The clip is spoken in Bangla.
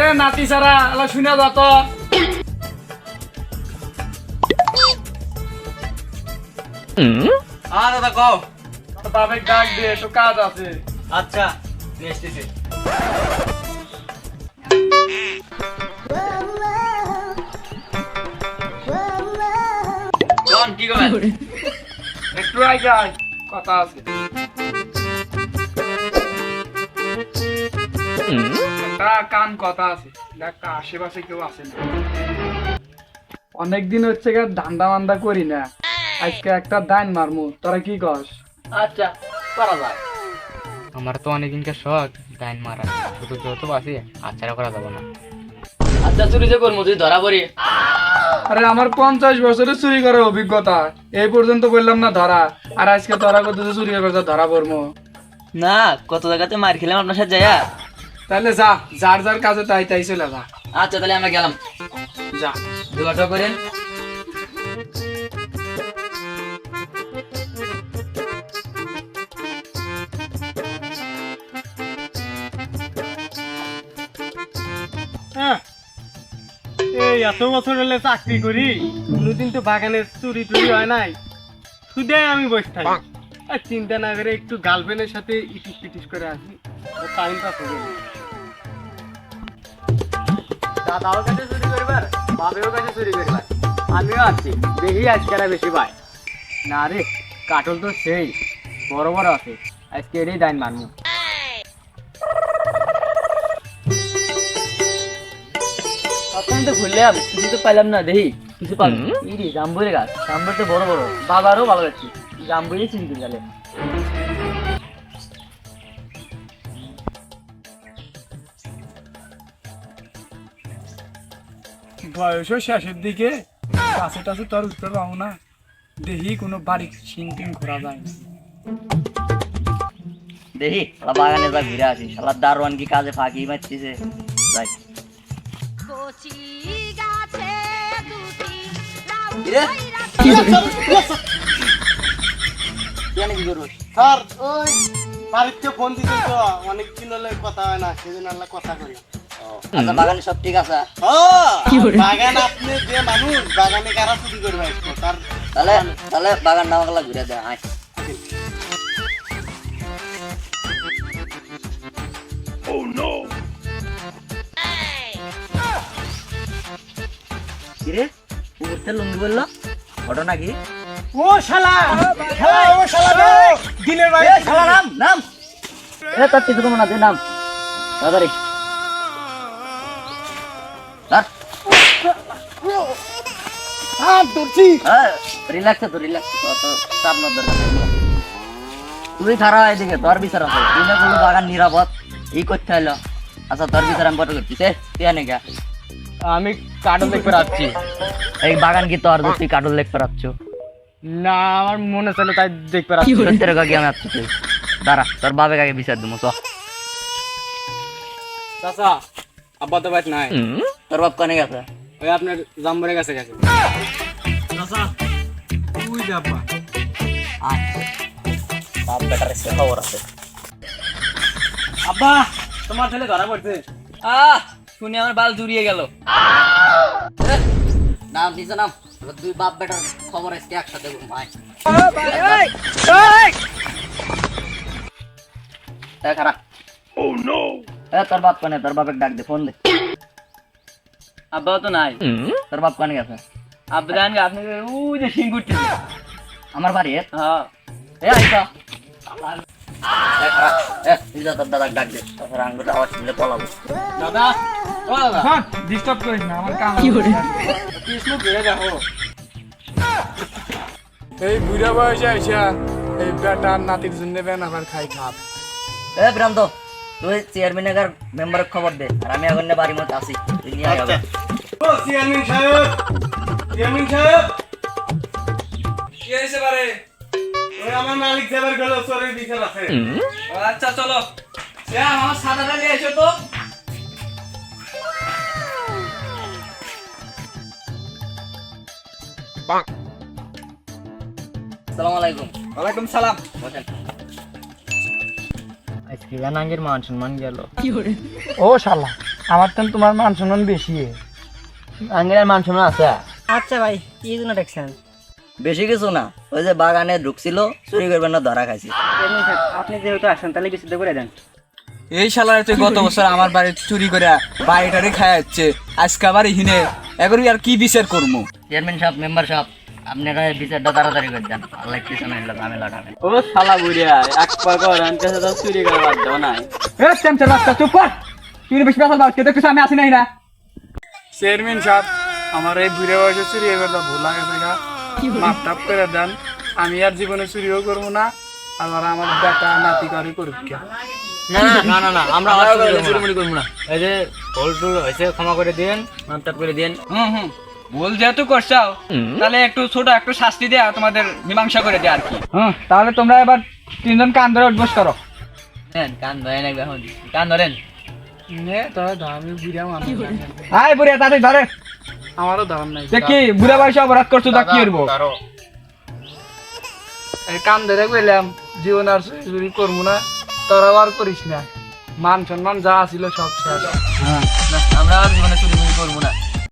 এ নাতি সারা এলা শুনে যা তো। হ্যাঁ দাদা কও। বাপের ডাক দে একটু কাজ আছে। আচ্ছা নিয়ে এসতেছি কি করবেন একটু আগে কথা আছে। একটা কান কথা আছে। দেখ আশেপাশে কেউ আছে না। অনেকদিন হচ্ছে গা ধান্দা মান্দা করি না। আজকে একটা দাইন মারমু। তোরা কি কস? আচ্ছা করা যায় আমার তো অনেকদিনকার শখ ডাইন মারা। শুধু যেহেতু বাসি আচ্ছা করা যাবে না। আচ্ছা চুরি যে করব তুই ধরা পড়ি। আরে আমার পঞ্চাশ বছরের চুরি করার অভিজ্ঞতা। এই পর্যন্ত বললাম না ধরা। আর আজকে তোরা কত চুরি করতে ধরা পড়ব না কত জায়গাতে মার খেলাম আপনার সাথে যাইয়া। তাহলে যা যার যার কাজে তাই তাই চলে যা। আচ্ছা তাহলে আমরা গেলাম। যা। যোগাযোগ করেন। হ্যাঁ। এই এত বছর হলে চাকরি করি। কোনোদিন তো বাগানে চুরি টুরি হয় নাই। শুধু আমি বসে থাকি। আর চিন্তা না করে একটু গার্লফ্রেন্ডের সাথে ইটিস পিটিস করে আসি। টাইম পাস হবে দাদাও কাছে চুরি করবার বাবেও কাছে চুরি করবার। আমিও আছি দেখি আজকে বেশি পাই না রে কাটল তো সেই বড় বড় আছে। আজকে এটাই দাইন মানবো আপনি তো ঘুরলাম কিছু তো পাইলাম না দেখি। কিছু পাবো ইরি জাম্বুরে গাছ জাম্বুর তো বড় বড়। বাবারও ভালো লাগছে। জাম্বুরে চিনতে গেলে বয়সও শেষের দিকে কাছে টাছে তোর উত্তর পাবো না দেখি কোনো বাড়ি সিং টিং ঘোরা যায় না। দেখি শালা বাগানে যা ঘুরে আসি শালা দারোয়ান কি কাজে ফাঁকি যাই। কচি গাছে কেন কি করব? স্যার ওই বাড়িতে ফোন দিতে তো অনেক দিন হলে কথা হয় না সেদিন আল্লাহ কথা করি আচ্ছা বাগানে সব ঠিক আছে? ও বাগান আপনি যে মানুষ বাগানে কারা চুরি করবে? তার তাহলে তাহলে বাগান নামাগুলা ঘুরে দেয় আয়। কিরে উঠতে লুঙ্গি বলল? ঘটনা কি? ও শালা! শালা ও শালা দিনের ভাই শালা নাম নাম! এ তোর কিছু না তুই নাম। হ্যাঁ, তো, তো, চাপ দরকার নেই। তুই খারাপ এদিকে তোর বিচার আছে তুই না বলল বাগান নিরাপদ। ই করতে হলো। আচ্ছা তোর বিচার আমি কত করছি তুই আনে আমি কাটল দেখতে রাখছি এই বাগান কি তোর তুই কাটল লেখ রাখছ না আমার মনে চলে তাই দেখতে সত্যের কাকে আমি আসছি দাঁড়া তোর বাবে কাকে বিচার দেবো চ। চাচা আব্বা তো বাইত নাই। তোর বাপ কানে গেছে? ওই আপনার জাম্বরে কাছে গেছে। চাচা তুই যাবা আয় বাপ বেটার এসে খবর আছে। আব্বা তোমার ছেলে ধরা পড়ছে। আহ শুনে আমার বাল জুড়িয়ে গেল। নাম দিছে নাম? এবার দুই বাপ বেটার খবর আজকে একসাথে ঘুমায় খারাপ তোর বাপ কানে? তোর বাপের ডাক দে ফোন দে। আব্বা তো নাই। তোর বাপ কানে গেছে? আব্বা জান আপনি ওই যে সিং ঘুরতেছে আমার বাড়ি এ? হ্যাঁ। এ আইসা এ খারাপ এ ইজা তোর দাদাকে ডাক দে তারপর আঙ্গুটা আওয়াজ শুনলে পলাবো। দাদা ডিস্টার্ব করিস না আমার কাম কৃষ্ণ ঘুরে দেখো এই বুড়া বয়সে আইসা এই বেটা আর নাতির জন্য বেন আবার খাই খাপ এ প্রান্ত তুই চেয়ারম্যানের মেম্বারের খবর দে আর আমি এখন বাড়ির মধ্যে আসি তুই নিয়ে আয় ও চেয়ারম্যান সাহেব চেয়ারম্যান সাহেব। কি হয়েছে বারে? ওই আমার মালিক সাহেবের গেল চোরের বিচার আছে। আচ্ছা চলো। সে আমার সাদাটা নিয়ে এসো তো। আসসালামু আলাইকুম। ওয়ালাইকুম সালাম। বসেন। মান সম্মান গেল। ও শালা আমার তো তোমার মান সম্মান বেশি। আগের মান সম্মান আছে? আচ্ছা ভাই কি জন্য দেখছেন? বেশি কিছু না ওই যে বাগানে ঢুকছিল চুরি করবেন না ধরা খাইছি। আপনি যেহেতু আসেন তাহলে বিশুদ্ধ করে দেন। এই শালার তুই গত বছর আমার বাড়ি চুরি করে বাড়িটারে খায় যাচ্ছে আজকে আবার হিনে এখন আর কি বিচার করব চেয়ারম্যান সাহেব মেম্বার সাহেব আপনারা বিচারটা তাড়াতাড়ি করে দেন। আল্লাহ কিছু না এলো ঝামেলাটা ও শালা বুড়িয়া এক পা পাকর আনতে তো চুরি করে বাদ দাও না এ চ্যামচার বাচ্চা চুপ কর। তুই বেশি কথা বল কেউ দেখছিস আমি আসি নাই না। চেয়ারম্যান সাহেব আমার এই বুড়ে বয়সে চুরি এবার ভুলা গেছে গা। মাপ টাপ করে দেন আমি আর জীবনে চুরিও করব না আবার আমার বেটা নাতি করে করুক কে। না না না না আমরা চুরি করব না। এই যে ভুল টুল হয়েছে ক্ষমা করে দিন মাপ টাপ করে দিন হুম হুম। ভুল যেহেতু করছাও তাহলে একটু ছোট একটু শাস্তি দেয়া তোমাদের মীমাংসা করে দেয়া আর কি। হুম তাহলে তোমরা এবার তিনজন কান ধরে উঠবস করো। দেন কান ধরেন একবার এখন কান ধরেন। নে তবে আমি বুড়া মানুষ। আয় বুড়িয়া তাড়াতাড়ি ধরে। আমারও ধারণ নাই। দেখি বুড়া বয়সে অপরাধ করছ তা কি করব? এই কান ধরে কইলাম জীবন আর চুরি করব না তোরাও আর করিস না। মান সম্মান যা ছিল সব শেষ। আমরা আর জীবনে চুরি করব না।